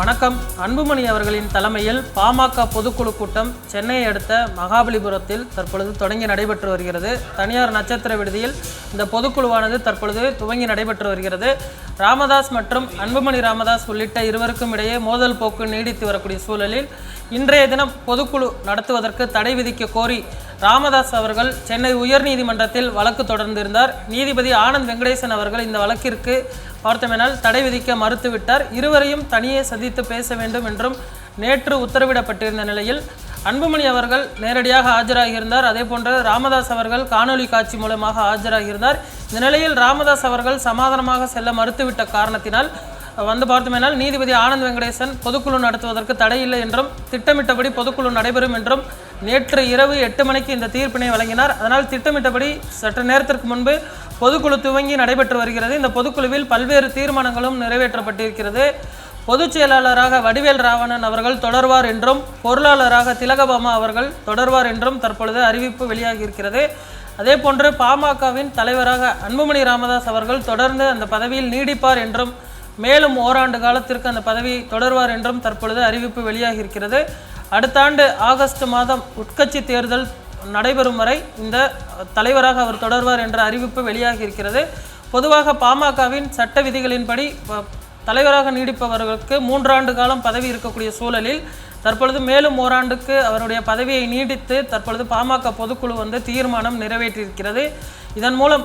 வணக்கம். அன்புமணி அவர்களின் தலைமையில் பாமக பொதுக்குழு கூட்டம் சென்னையை அடுத்த மகாபலிபுரத்தில் தற்பொழுது தொடங்கி நடைபெற்று வருகிறது. தனியார் நட்சத்திர விடுதியில் இந்த பொதுக்குழுவானது தற்பொழுது துவங்கி நடைபெற்று வருகிறது. ராமதாஸ் மற்றும் அன்புமணி ராமதாஸ் உள்ளிட்ட இருவருக்கும் இடையே மோதல் போக்கு நீடித்து வரக்கூடிய சூழலில் இன்றைய தினம் பொதுக்குழு நடத்துவதற்கு தடை விதிக்க கோரி ராமதாஸ் அவர்கள் சென்னை உயர்நீதிமன்றத்தில் வழக்கு தொடர்ந்திருந்தார். நீதிபதி ஆனந்த் வெங்கடேசன் அவர்கள் இந்த வழக்கிற்கு பார்த்தமெனால் தடை விதிக்க மறுத்துவிட்டார். இருவரையும் தனியே சந்தித்து பேச வேண்டும் என்றும் நேற்று உத்தரவிடப்பட்டிருந்த நிலையில் அன்புமணி அவர்கள் நேரடியாக ஆஜராகியிருந்தார். அதே போன்று ராமதாஸ் அவர்கள் காணொலி காட்சி மூலமாக ஆஜராகியிருந்தார். இந்த நிலையில் ராமதாஸ் அவர்கள் சமாதானமாக செல்ல மறுத்துவிட்ட காரணத்தினால் வந்து பார்த்தோமேனால் நீதிபதி ஆனந்த் வெங்கடேசன் பொதுக்குழு நடத்துவதற்கு தடையில்லை என்றும் திட்டமிட்டபடி பொதுக்குழு நடைபெறும் என்றும் நேற்று இரவு எட்டு மணிக்கு இந்த தீர்ப்பினை வழங்கினார். அதனால் திட்டமிட்டபடி சற்று நேரத்திற்கு முன்பு பொதுக்குழு துவங்கி நடைபெற்று வருகிறது. இந்த பொதுக்குழுவில் பல்வேறு தீர்மானங்களும் நிறைவேற்றப்பட்டிருக்கிறது. பொதுச் செயலாளராக வடிவேல் ராவணன் அவர்கள் தொடர்வார் என்றும் பொருளாளராக திலகபாமா அவர்கள் தொடர்வார் என்றும் தற்பொழுது அறிவிப்பு வெளியாகியிருக்கிறது. அதே போன்று பாமகவின் தலைவராக அன்புமணி ராமதாஸ் அவர்கள் தொடர்ந்து அந்த பதவியில் நீடிப்பார் என்றும் மேலும் ஓராண்டு காலத்திற்கு அந்த பதவியை தொடர்வார் என்றும் தற்பொழுது அறிவிப்பு வெளியாகி இருக்கிறது அடுத்த ஆண்டு ஆகஸ்ட் மாதம் உட்கட்சி தேர்தல் நடைபெறும் வரை இந்த தலைவராக அவர் தொடர்வார் என்ற அறிவிப்பு வெளியாகி இருக்கிறது பொதுவாக பாமகவின் சட்ட விதிகளின்படி தலைவராக நீடிப்பவர்களுக்கு மூன்றாண்டு காலம் பதவி இருக்கக்கூடிய சூழலில் தற்பொழுது மேலும் ஓராண்டுக்கு அவருடைய பதவியை நீடித்து தற்பொழுது பாமக பொதுக்குழு வந்து தீர்மானம் நிறைவேற்றியிருக்கிறது. இதன் மூலம்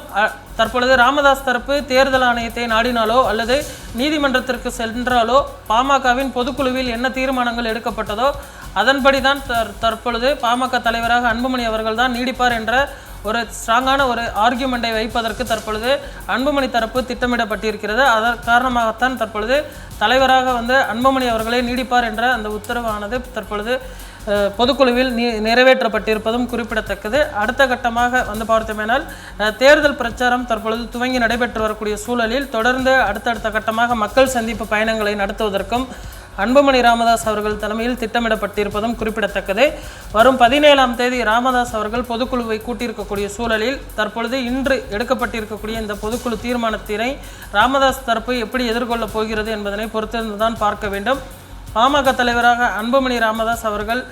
தற்பொழுது ராமதாஸ் தரப்பு தேர்தல் ஆணையத்தை நாடினாலோ அல்லது நீதிமன்றத்திற்கு சென்றாலோ பாமகவின் பொதுக்குழுவில் என்ன தீர்மானங்கள் எடுக்கப்பட்டதோ அதன்படி தான் தற் தற்பொழுது பாமக தலைவராக அன்புமணி அவர்கள் தான் நீடிப்பார் என்ற ஒரு ஸ்ட்ராங்கான ஒரு ஆர்கியூமெண்ட்டை வைப்பதற்கு தற்பொழுது அன்புமணி தரப்பு திட்டமிடப்பட்டிருக்கிறது. அதன் காரணமாகத்தான் தற்பொழுது தலைவராக வந்து அன்புமணி அவர்களே நீடிப்பார் என்ற அந்த உத்தரவானது தற்பொழுது பொதுக்குழுவில் நீ நிறைவேற்றப்பட்டிருப்பதும் குறிப்பிடத்தக்கது. அடுத்த கட்டமாக வந்து பார்த்தோமேனால் தேர்தல் பிரச்சாரம் தற்பொழுது துவங்கி நடைபெற்று வரக்கூடிய சூழலில் தொடர்ந்து அடுத்தடுத்த கட்டமாக மக்கள் சந்திப்பு பயணங்களை நடத்துவதற்கும் அன்புமணி ராமதாஸ் அவர்கள் தலைமையில் திட்டமிடப்பட்டிருப்பதும் குறிப்பிடத்தக்கது. வரும் பதினேழாம் தேதி ராமதாஸ் அவர்கள் பொதுக்குழுவை கூட்டியிருக்கக்கூடிய சூழலில் தற்பொழுது இன்று எடுக்கப்பட்டிருக்கக்கூடிய இந்த பொதுக்குழு தீர்மானத்தினை ராமதாஸ் தரப்பு எப்படி எதிர்கொள்ளப் போகிறது என்பதனை பொறுத்திருந்துதான் பார்க்க வேண்டும். பாமக தலைவராக அன்புமணி ராமதாஸ் அவர்கள்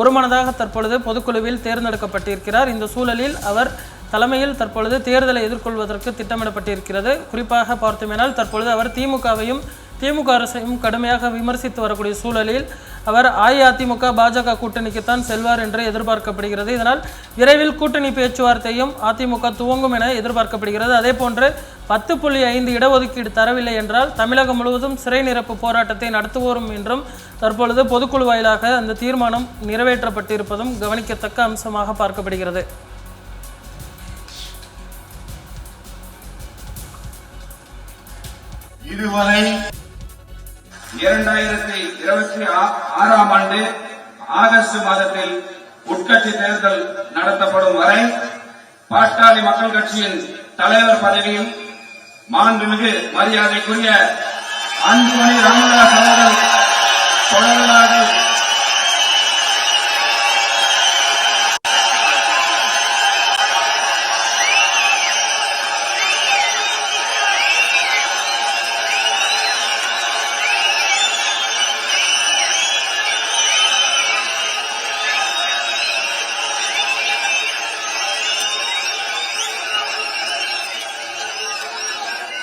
ஒருமனதாக தற்பொழுது பொதுக்குழுவில் தேர்ந்தெடுக்கப்பட்டிருக்கிறார். இந்த சூழலில் அவர் தலைமையில் தற்பொழுது தேர்தலை எதிர்கொள்வதற்கு திட்டமிடப்பட்டிருக்கிறது. குறிப்பாக பார்த்தோமேனால் தற்பொழுது அவர் திமுகவையும் திமுக அரசையும் கடுமையாக விமர்சித்து வரக்கூடிய சூழலில் அவர் அஇஅதிமுக பாஜக கூட்டணிக்குத்தான் செல்வார் என்று எதிர்பார்க்கப்படுகிறது. இதனால் விரைவில் கூட்டணி பேச்சுவார்த்தையும் அதிமுக துவங்கும் என எதிர்பார்க்கப்படுகிறது. அதே போன்று பத்து புள்ளி ஐந்து இடஒதுக்கீடு தரவில்லை என்றால் தமிழகம் முழுவதும் சிறை நிரப்பு போராட்டத்தை நடத்துவோரும் என்றும் தற்பொழுது பொதுக்குழு வாயிலாக அந்த தீர்மானம் நிறைவேற்றப்பட்டிருப்பதும் கவனிக்கத்தக்க அம்சமாக பார்க்கப்படுகிறது. இதுவரை இரண்டாயிரத்தி இருபத்தி ஆ- ஆறாம் ஆண்டு ஆகஸ்ட் மாதத்தில் உட்கட்சி தேர்தல் நடத்தப்படும் வரை பாட்டாளி மக்கள் கட்சியின் தலைவர் பதவியில் மாண்புமிகு மரியாதைக்குரிய அன்புமணி ராமதாஸ் அவர்கள் தொடர்வதாக